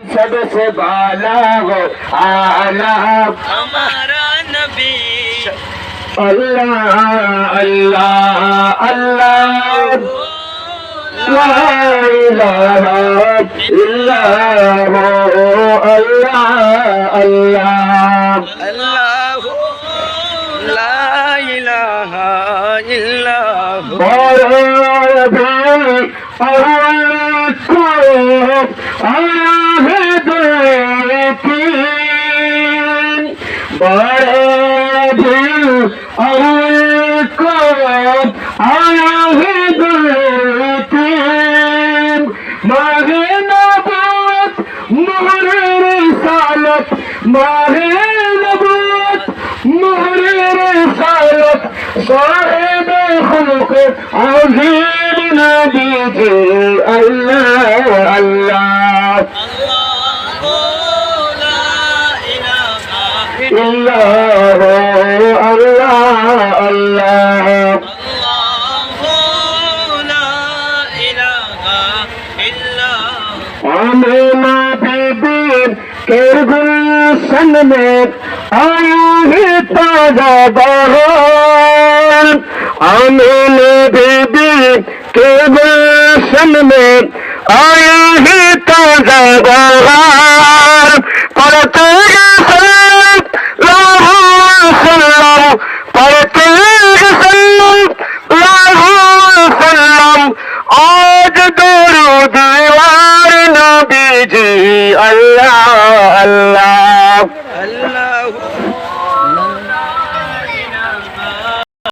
सबसे बाला हो आला हमारा नबी अल्लाह अल्लाह अल्लाह لا বড় দিল মহানবত মোহরের সালত মহানবত মোহরের সালত সাহেব খুলক আজিম নবী জি আল্লাহ আল্লাহ। ইল্লাহ আল্লাহ। আল্লাহ আমি মা বিবির কের গুলশন মে আয়া आया ही ताजा गोला